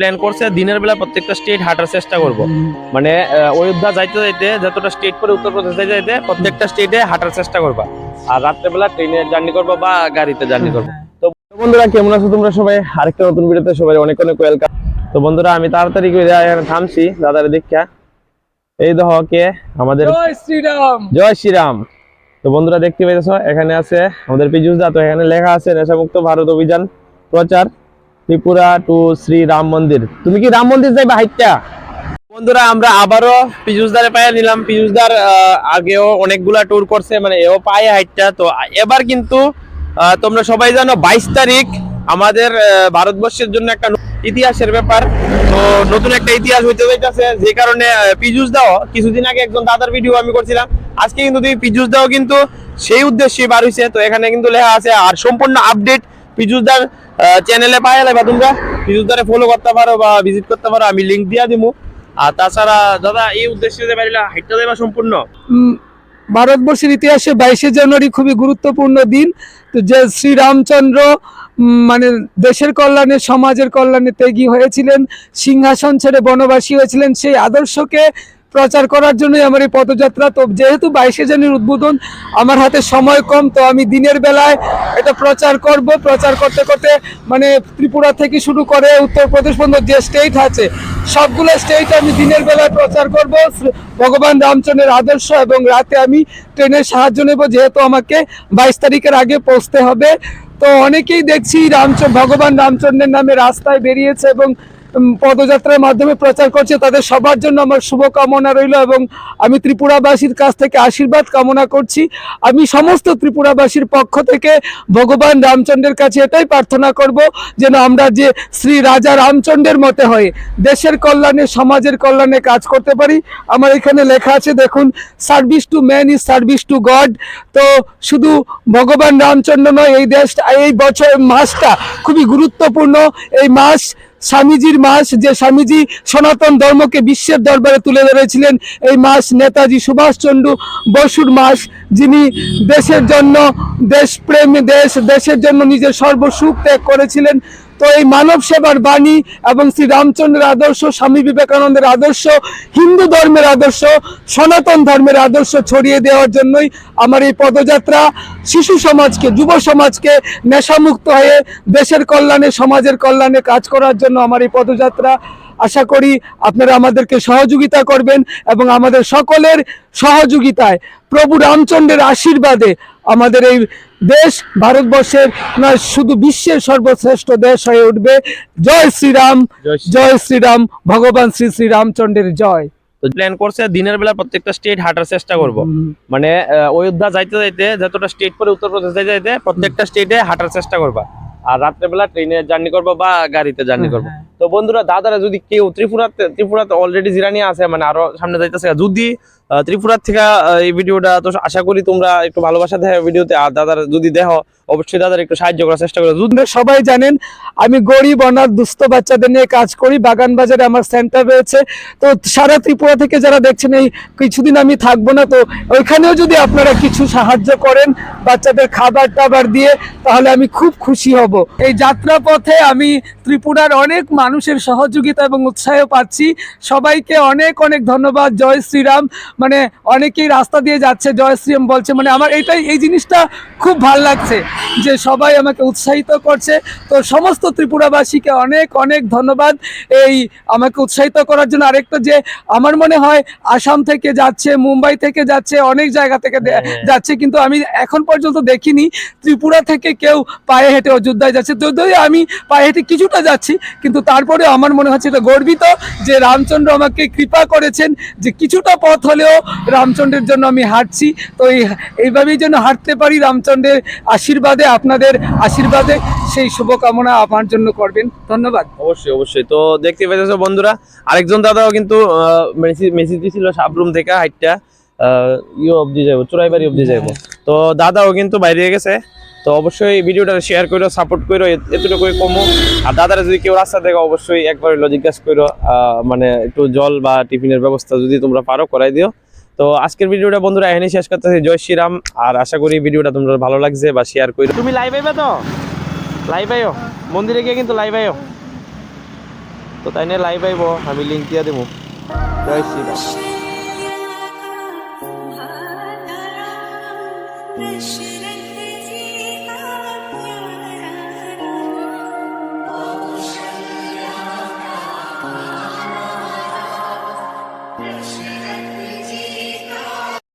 Plan করছে দিনের বেলা প্রত্যেকটা স্টেট হাঁটার চেষ্টা করব। মানে অযোধ্যা যাইতে যাইতে যতটা স্টেট করে উত্তরপ্রদেশ যাইতে যাইতে প্রত্যেকটা স্টেটে হাঁটার চেষ্টা করবা। আর রাত্রেবেলা ট্রেনে জার্নি করবা বা গাড়িতে জার্নি করবা। তো বন্ধুরা কেমন আছো তোমরা সবাই? আরেকটা নতুন ভিডিওতে সবাই অনেক অনেক ওয়েলকাম তো বন্ধুরা আমি তাড়াতাড়ি করে এখানে থামছি দাদার দীক্ষা এই দেখো কে আমাদের জয় শ্রীরাম। জয় শ্রীরাম। তো বন্ধুরা দেখতে পেয়েছ এখানে আছে আমাদের পীযুষ দা। তো এখানে লেখা আছে নেশামুক্ত ভারত অভিযান প্রচার। ত্রিপুরা টু শ্রী রাম মন্দির। তুমি কি রাম মন্দির যাইবা হাইটটা? বন্ধুরা আমরা আবারও পীযুষ দারে পায়ে নিলাম। পীযুষ দার আগেও অনেকগুলা ট্যুর করছে মানে এও পায়ে হাইটটা। তো এবার কিন্তু তোমরা সবাই জানো বাইশ তারিখ আমাদের ভারতবর্ষের জন্য একটা ইতিহাসের ব্যাপার। তো নতুন একটা ইতিহাস হইতে যাইতেছে যে কারণে আহ, দাও কিছুদিন আগে একজন দাদার ভিডিও আমি করছিলাম। আজকে কিন্তু তুমি পীযুষ দাও কিন্তু সেই উদ্দেশ্যে বার হইছে। তো এখানে কিন্তু লেখা আছে আর সম্পূর্ণ আপডেট পীযুষ দার চ্যানেলে পাওয়া যাবে তোমরা পীযুষ দারে ফলো করতে পারো বা ভিজিট করতে পারো, আমি লিংক দিয়া দিমু। আর তাছাড়া দাদা, এই উদ্দেশ্যে যে বাড়িলা হাইটটা দেবা সম্পূর্ণ? ভারতবর্ষের ইতিহাসে বাইশে জানুয়ারি খুবই গুরুত্বপূর্ণ দিন। তো যে শ্রীরামচন্দ্র মানে দেশের কল্যাণে, সমাজের কল্যাণে ত্যাগী হয়েছিলেন, সিংহাসন ছেড়ে বনবাসী হয়েছিলেন, সেই আদর্শকে প্রচার করার জন্যই আমার এই পদযাত্রা। তো যেহেতু বাইশে জানুয়ারির উদ্বোধন, আমার হাতে সময় কম, তো আমি দিনের বেলায় এটা প্রচার করব। প্রচার করতে করতে মানে ত্রিপুরা থেকে শুরু করে উত্তরপ্রদেশ পর্যন্ত যে স্টেট আছে, সবগুলো স্টেট আমি দিনের বেলায় প্রচার করব। ভগবান রামচন্দ্রের আদর্শ এবং রাতে আমি ট্রেনের সাহায্য নেব, যেহেতু আমাকে বাইশ তারিখের আগে পৌঁছতে হবে। তো অনেকেই দেখছি রামচন্দ্র, ভগবান রামচন্দ্রের নামে রাস্তায় বেরিয়েছে এবং পদযাত্রার মাধ্যমে প্রচার করছে। তাদের সবার জন্য আমার শুভকামনা রইল এবং আমি ত্রিপুরাবাসীর কাছ থেকে আশীর্বাদ কামনা করছি। আমি সমস্ত ত্রিপুরাবাসীর পক্ষ থেকে ভগবান রামচন্দ্রের কাছে এটাই প্রার্থনা করব যেন আমরা যে শ্রী রাজা রামচন্দ্রের মতে হয়ে দেশের কল্যাণে, সমাজের কল্যাণে কাজ করতে পারি, আমার এখানে লেখা আছে, দেখুন service to man is service to God তো শুধু ভগবান রামচন্দ্র নয়, এই দেশটা এই বছর মাসটা খুবই গুরুত্বপূর্ণ। এই মাস স্বামীজির মাস, যে স্বামীজি সনাতন ধর্মকে বিশ্বের দরবারে তুলে ধরেছিলেন, এই মাস নেতাজি সুভাষচন্দ্র বসুর মাস, যিনি দেশের জন্য দেশপ্রেম, দেশ, দেশের জন্য নিজের সর্বসুখ ত্যাগ করেছিলেন। তো এই মানব সেবার বাণী এবং শ্রী রামচন্দ্রের আদর্শ, স্বামী বিবেকানন্দের আদর্শ, হিন্দু ধর্মের আদর্শ, সনাতন ধর্মের আদর্শ ছড়িয়ে দেওয়ার জন্যই আমার এই পদযাত্রা শিশু সমাজকে, যুব সমাজকে নেশামুক্ত হয়ে দেশের কল্যাণে, সমাজের কল্যাণে কাজ করার জন্য আমার এই পদযাত্রা আশা করি আপনারা আমাদেরকে সহযোগিতা করবেন এবং আমাদের সকলের সহযোগিতায় প্রভু রামচন্দ্রের আশীর্বাদে আমাদের এই দেশ ভারতবর্ষের নয় শুধু বিশ্বের সর্বশ্রেষ্ঠ দেশ হয়ে উঠবে। জয় শ্রীরাম জয় শ্রীরাম। ভগবান শ্রী শ্রী রামচন্দ্রের জয় প্ল্যান করছে দিনের বেলা প্রত্যেকটা স্টেট হাঁটার চেষ্টা করব। মানে অযোধ্যা যাইতে যাইতে যতটা স্টেট করে উত্তরপ্রদেশ যাইতে যাইতে প্রত্যেকটা স্টেটে হাঁটার চেষ্টা করবা। আর রাত্রেবেলা ট্রেনে জার্নি করবা বা গাড়িতে জার্নি করবা। তো বন্ধুরা দাদারা যদি কেউ ত্রিপুরাতে ত্রিপুরাতে অলরেডি জিরানি আছে মানে আরও সামনে যাইতেছে যদি ত্রিপুরার থেকে এই ভিডিওটা তো আশা করি তোমরা একটু ভালোবাসা দেখো ভিডিওতে। আর দাদারা যদি দেখো অবশ্যই দাদার একটু সাহায্য করার চেষ্টা করো। সবাই জানেন, আমি গরিব, অনাথ, দুস্থ বাচ্চাদের নিয়ে কাজ করি। বাগান বাজারে আমার সেন্টার রয়েছে। তো সারা ত্রিপুরা থেকে যারা দেখছেন, এই কিছুদিন আমি থাকব না। তো ওইখানেও যদি আপনারা কিছু সাহায্য করেন, বাচ্চাদের খাবার টাবার দিয়ে, তাহলে আমি খুব খুশি হব। এই যাত্রা পথে আমি ত্রিপুরার অনেক মানুষের সহযোগিতা এবং উৎসাহ পাচ্ছি। সবাইকে অনেক অনেক ধন্যবাদ। জয় শ্রীরাম। মানে অনেকেই রাস্তা দিয়ে যাচ্ছে জয় শ্রীরাম বলছে মানে আমার এটাই এই জিনিসটা খুব ভালো লাগছে যে সবাই আমাকে উৎসাহিত করছে। তো সমস্ত ত্রিপুরাবাসীকে অনেক অনেক ধন্যবাদ এই আমাকে উৎসাহিত করার জন্য। আরেকটা যে আমার মনে হয় আসাম থেকে যাচ্ছে মুম্বাই থেকে যাচ্ছে অনেক জায়গা থেকে হ্যাঁ। যাচ্ছে কিন্তু আমি এখন পর্যন্ত দেখিনি। ত্রিপুরা থেকে কেউ পায়ে হেঁটে অযোধ্যায় যাচ্ছে। যদিও আমি পায়ে হেঁটে কিছুটা যাচ্ছি কিন্তু তারপরে আমার মনে হচ্ছে এটা গর্বিত যে রামচন্দ্র আমাকে কৃপা করেছেন যে কিছুটা পথ হলেও রামচন্দ্রের জন্য আমি হাঁটছি। তো এই, এইভাবেই যেন হাঁটতে পারি, রামচন্দ্রের আশীর্বাদে, আপনাদের আশীর্বাদে সেই শুভকামনা আমার জন্য করবেন। ধন্যবাদ। অবশ্যই অবশ্যই। তো দেখতে পেয়েছ বন্ধুরা, আরেকজন দাদাও কিন্তু মেসেজ দিছিল সাবরুম থেকে হাইটটা। ইয়ে অবধি যাব চোরাইবাড়ি অবধি যাব তো দাদাও কিন্তু বাইরে গেছে। তো অবশ্যই ভিডিওটা শেয়ার করো সাপোর্ট করো এতটুকু কমো। আর দাদারা যদি কেউ রাস্তা দেখো অবশ্যই একবার হলো জিজ্ঞাসা করো মানে একটু জল বা টিফিনের ব্যবস্থা যদি তোমরা পারো, করাই দিও। তো আজকের ভিডিওটা বন্ধুরা এনে শেষ করতেছি। জয় শ্রীরাম। আর আশা করি ভিডিওটা তোমরা ভালো লাগছে বা শেয়ার করি তুমি লাইভ আইবে তো? লাইভ আইও। মন্দিরে গিয়ে কিন্তু লাইভ আইও। তো তাই নিয়ে লাইভ আইব আমি লিঙ্ক দিয়ে দেবো জয় শ্রীরাম।